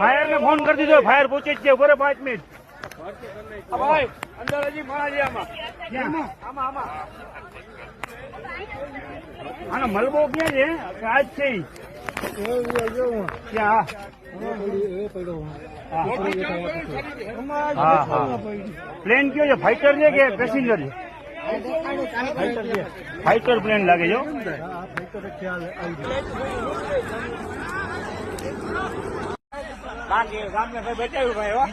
Fire ને phone કરી દીધો ફાયર પહોંચી જ છે બરે પાંચ મિનિટ. ભાઈ અંદર હજી માણા આમાં. આમાં? આમાં આનો મલબો ક્યાં છે? આજ છે ક્યાં? પ્લેન કયો છે? ફાઈટર છે કે પેસેન્જર છે? ફાઈટર પ્લેન લાગે છે. બાકી ગામને ભાઈ બચાવ્યું ભાઈ હો.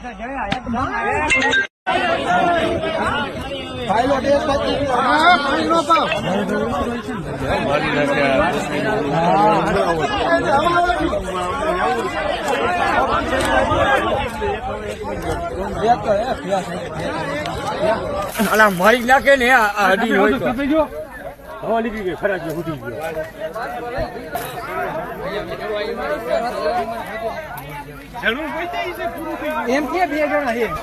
અલા મારી નાખે ને આ આ હોય તો હવા નીકળી ગઈ ખરા ઉઠી ગયો એમ કે બે જણ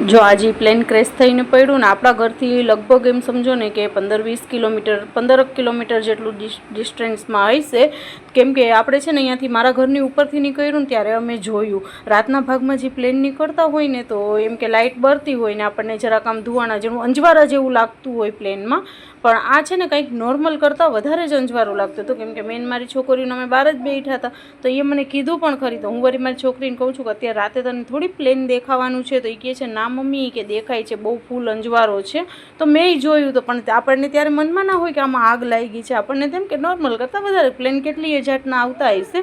જો આજે પ્લેન ક્રેશ થઈને પડ્યું ને આપણા ઘરથી લગભગ એમ સમજો ને કે પંદર વીસ કિલોમીટર પંદર કિલોમીટર જેટલું ડિસ- ડિસ્ટન્સમાં હશે કેમ કે આપણે છે ને અહીંયાથી મારા ઘરની ઉપરથી નીકળ્યું ને ત્યારે અમે જોયું. રાતના ભાગમાં જે પ્લેન નીકળતા હોય ને તો એમ કે લાઇટ બળતી હોય ને આપણને જરાક આમ ધુવાણા જેવું અંજવારા જેવું લાગતું હોય પ્લેનમાં પણ આ છે ને કંઈક નોર્મલ કરતાં વધારે જ અંજવારું લાગતું હતું. કેમ કે મેન મારી છોકરીઓને અમે બહાર જ બેઠા હતા. તો એ મને કીધું પણ ખરી. તો હું વળી મારી છોકરીને કહું છું કે અત્યારે રાતે તને થોડી પ્લેન દેખાવાનું છે. તો એ કહે છે, ના મમ્મી કે દેખાય છે, બહુ ફૂલ અંજવારો છે. તો મેં જોયું તો પણ આપણને ત્યારે મનમાં ના હોય કે આમાં આગ લાગી છે. આપણને તેમ કે નોર્મલ કરતાં વધારે પ્લેન કેટલી જાતના આવતા હશે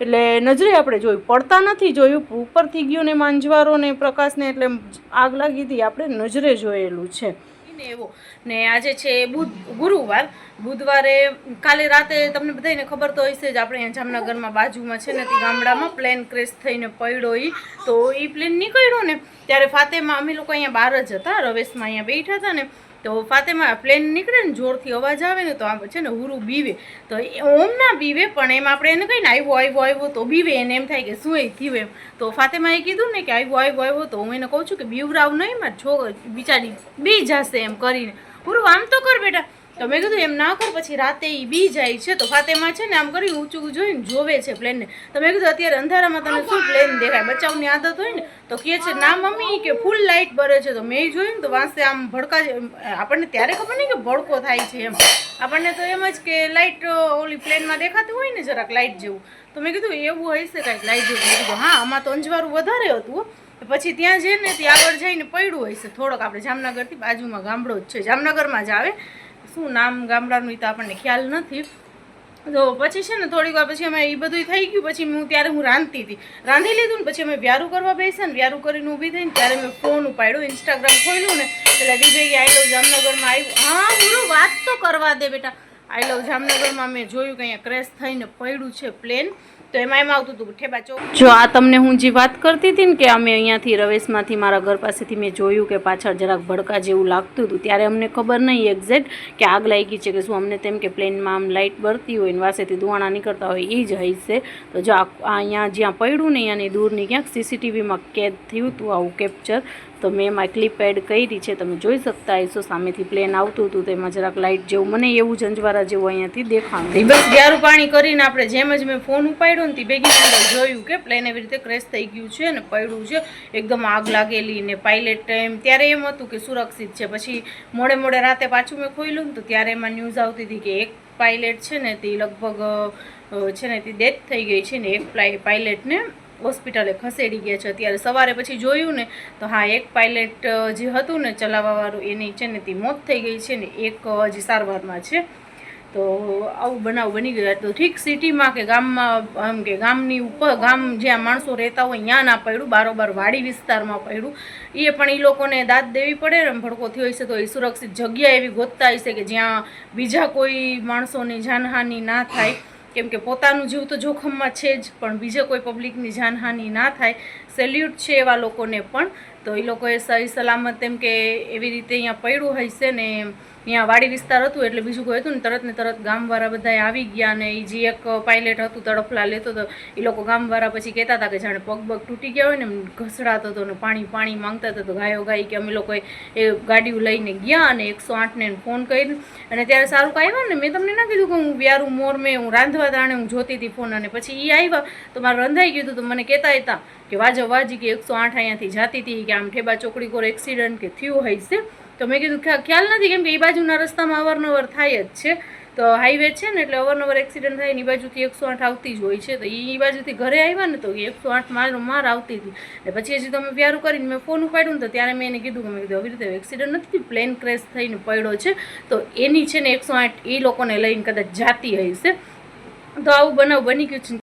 એટલે નજરે આપણે જોયું. પડતા નથી જોયું. ઉપરથી ગયું ને એમાં અંજવારો ને પ્રકાશને એટલે આગ લાગી હતી. આપણે નજરે જોયેલું છે. ને એવો. ને આજે છે બુધ, ગુરુવાર. બુધવારે કાલે રાતે તમને બધાને ખબર તો હશે જ, આપણે અહીંયા જામનગરમાં બાજુમાં છે ને, તે ગામડામાં પ્લેન ક્રેશ થઈને પડ્યો એ તો એ પ્લેન નીકળ્યો ને, ત્યારે ફાતેમાં અમે લોકો અહીંયા બહાર જ હતા, રવેશમાં અહીંયા બેઠા હતા ને તો ફાતેમાં પ્લેન નીકળે ને જોરથી અવાજ આવે ને તો આમ છે ને હુરું બીવે. તો ઓમ ના બીવે, પણ એમ આપણે એને કહીને આવ્યો આવ્યો આવ્યો તો બીવે એને, એમ થાય કે શું એ થયું એમ. તો ફાતેમાએ કીધું ને કે આવ્યો આવ્યો આવ્યો તો હું એને કહું છું કે, બીવરાવ નહીં, મારે છો બિચારી બી જશે એમ કરીને હુરું, આમ તો કર બેટા તો મેં કીધું એમ ના કર, પછી રાતે એ બી જાય છે, તો ફાતેમાં છે ને આમ કરી ઊંચું જોઈને જોવે છે પ્લેનને તો મેં કીધું અત્યારે અંધારામાં તને શું પ્લેન દેખાય? બચાવની આદત હોય ને, તો કહે છે, ના મમ્મી, કે ફૂલ લાઇટ બરે છે. તો મેં જોયું ને, તો વાંસે આમ ભડકા આપણને ત્યારે ખબર નહીં કે ભડકો થાય છે એમ. આપણને તો એમ જ કે લાઇટ ઓલી પ્લેનમાં દેખાતી હોય ને જરાક લાઇટ જેવું. તો મેં કીધું, એવું હશે કાંઈક લાઇટ જેવું. કીધું, હા, આમાં તો અંજવારું વધારે હતું. પછી ત્યાં જઈને ત્યાં આગળ જઈને પડ્યું હશે. થોડોક આપણે જામનગરથી બાજુમાં ગામડો જ છે. જામનગરમાં જ આવે. શું નામ ગામડાનું તો આપણને ખ્યાલ નથી. તો પછી છે ને થોડીક વાર પછી અમે એ બધું થઈ ગયું. પછી હું ત્યારે હું રાંધતી હતી. રાંધી લીધું ને પછી અમે વ્યારું કરવા બેસ્યા ને વ્યારું કરીને ઊભી થઈને ત્યારે મેં ફોન ઉપાડ્યો ઇન્સ્ટાગ્રામ ખોલ્યું ને. એટલે વિજય આવ્યો જામનગરમાં આવ્યું હા પૂરું વાત તો કરવા દે બેટા. આઈ લવ જામનગરમાં મેં જોયું કે અહીંયા ક્રેશ થઈને પડ્યું છે પ્લેન. તો એમાં એમ આવતું હતું ઠેબા ચોક. જો આ તમને હું જે વાત કરતી હતી ને કે અમે અહીંયાથી રવેશમાંથી મારા ઘર પાસેથી મેં જોયું કે પાછળ જરાક ભડકા જેવું લાગતું હતું, ત્યારે અમને ખબર નહીં એક્ઝેક્ટ કે આગ લાગી છે કે શું. અમને તેમ કે પ્લેનમાં આમ લાઇટ બળતી હોય ને વાસેથી ધુવાણા નીકળતા હોય એ જ હશે તો જો આ અહીંયા જ્યાં પડ્યું ને અહીંયાની દૂરની ક્યાંક સીસીટીવીમાં કેદ થયું હતું આવું કેપ્ચર તો મેં એમાં ક્લિપ એડ કરી છે, તમે જોઈ શકતા હશો. સામેથી પ્લેન આવતું હતું, તેમાં જરાક લાઇટ જેવું, મને એવું જ અંજવારા જેવું અહીંયાથી દેખાણું. બસ ગ્યારું પાણી કરીને આપણે જેમ જ મેં ફોન ઉપાડ્યો ને તે ભેગી જોયું કે પ્લેન એવી રીતે ક્રેશ થઈ ગયું છે ને પડ્યું છે. એકદમ આગ લાગેલી ને પાયલટ એમ ત્યારે એમ હતું કે સુરક્ષિત છે. પછી મોડે મોડે રાતે પાછું મેં ખોલ્યું ને તો ત્યારે એમાં ન્યૂઝ આવતી હતી કે એક પાયલટ છે ને તે લગભગ છે ને તે ડેથ થઈ ગઈ છે ને એક પ્લાય પાયલટને હોસ્પિટલે ખસેડી ગયા છે. અત્યારે સવારે પછી જોયું ને, તો હા, એક પાયલટ જે હતું ને ચલાવવાવાળું, એની છે ને, તે મોત થઈ ગઈ છે ને, એક હજી સારવારમાં છે. તો આવું બનાવ બની ગયો. તો ઠીક સિટીમાં કે ગામમાં, આમ કે ગામની ઉપર ગામ જ્યાં માણસો રહેતા હોય, ત્યાં ના પડ્યું. બારોબાર વાડી વિસ્તારમાં પડ્યું. એ પણ એ લોકોને દાદ દેવી પડે ને ભડકો થયો હશે તો એ સુરક્ષિત જગ્યા એવી ગોતતા હશે કે જ્યાં બીજા કોઈ માણસોની જાનહાનિ ના થાય. કેમ કે પોતાનું જીવ તો જોખમમાં છે જ, પણ બીજે કોઈ પબ્લિકની જાનહાનિ ના થાય. સેલ્યુટ છે એવા લોકોને પણ. તો એ લોકોએ સહી સલામત એમ કે એવી રીતે અહીંયા પડ્યું હશે ને અહીંયા વાડી વિસ્તાર હતું એટલે બીજું કોઈ હતું ને, તરત ને તરત ગામવાળા બધા આવી ગયા અને એ જે એક પાયલેટ હતું તડફલા લેતો હતો એ લોકો ગામવાળા પછી કહેતા હતા કે જાણે પગ તૂટી ગયા હોય ને ઘસડાતો હતો ને પાણી પાણી માંગતા હતા તો ગાયો ગાય કે અમે લોકોએ એ ગાડીઓ લઈને ગયા અને એકસો આઠને ફોન કરી અને ત્યારે સારું આવ્યા ને, મેં તમને ના કીધું કે હું વ્યારું મોર મેં, હું રાંધવા તાણે હું જોતી હતી ફોન અને પછી એ આવ્યા. તો મારે રંધાઈ ગયું હતું તો મને કહેતા હતા કે વાજો વાજી કે એકસો આઠ અહીંયાથી જાતી હતી કે આમ ઠેબા ચોકડી કોર એક્સિડન્ટ કે થયું હશે તો મેં કીધું, ખ્યા- ખ્યાલ નથી કેમ કે એ બાજુના રસ્તામાં અવારનવાર થાય જ છે. તો હાઈવે છે ને, એટલે અવારનવાર એક્સિડન્ટ થાય, એની બાજુથી એકસો આઠ આવતી જ હોય છે. તો એ બાજુથી ઘરે આવ્યા ને, તો એકસો આઠ માર માર આવતી હતી. ને પછી હજી તમે વ્યારું કરીને મેં ફોન ઉપાડ્યું ને, તો ત્યારે મેં એને કીધું કે મેં કીધું આવી રીતે એક્સિડન્ટ નથી પ્લેન ક્રેશ થઈને પડ્યો છે. તો એની છે ને એકસો આઠ એ લોકોને લઈને કદાચ જાતી હશે. તો આવું બનાવ બની ગયું છે.